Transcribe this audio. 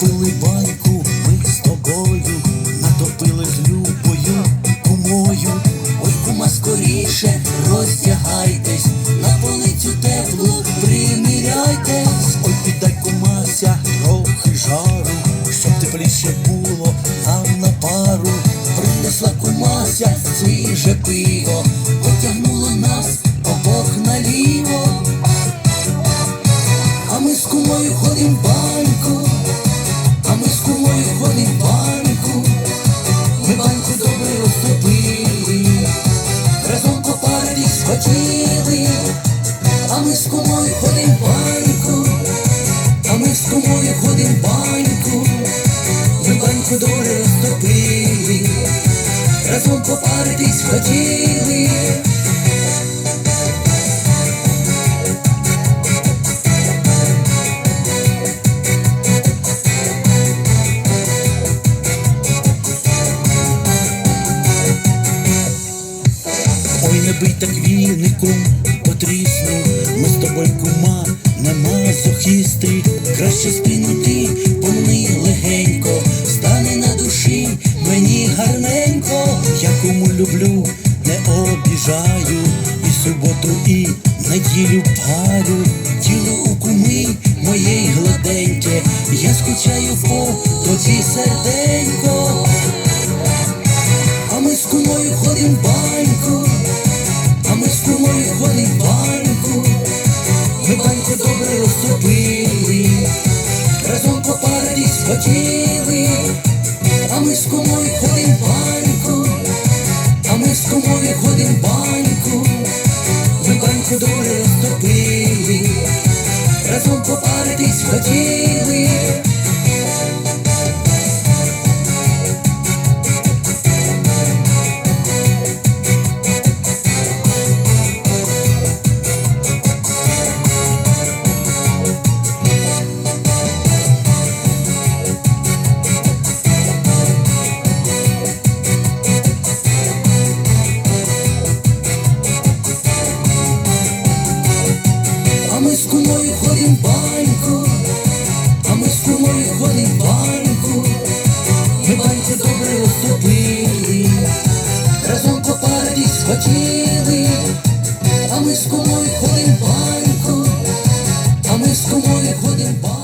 Були баньку. Ми з тобою, натопили з любою кумою, ой, кума, скоріше роздягайтесь, на полицю теплу приміряйтесь, ой, піддай кумася, трохи жару, щоб тепліше було нам на пару, принесла кумася свіже пиво. Разом попаритись хотіли. Ой, не бий так віником, потрісну, ми з тобою кума, нема зохісти, краще спинути, люблю, не обіжаю, і суботу, і неділю парю, тіло у куми моєї гладеньке, я скучаю по тоді серденько. А ми з кумою ходим баньку, а ми з кумою ходим баньку, ми баньку добре розтопили, разом попаритись хотіли, а ми з кумою ходим баньку, кумою ходим баньку, ми баньку добре розтопили, разом попаритись хотіли. хотіли, а ми з комою ходимо баньку, а ми з комою ходимо. баньку.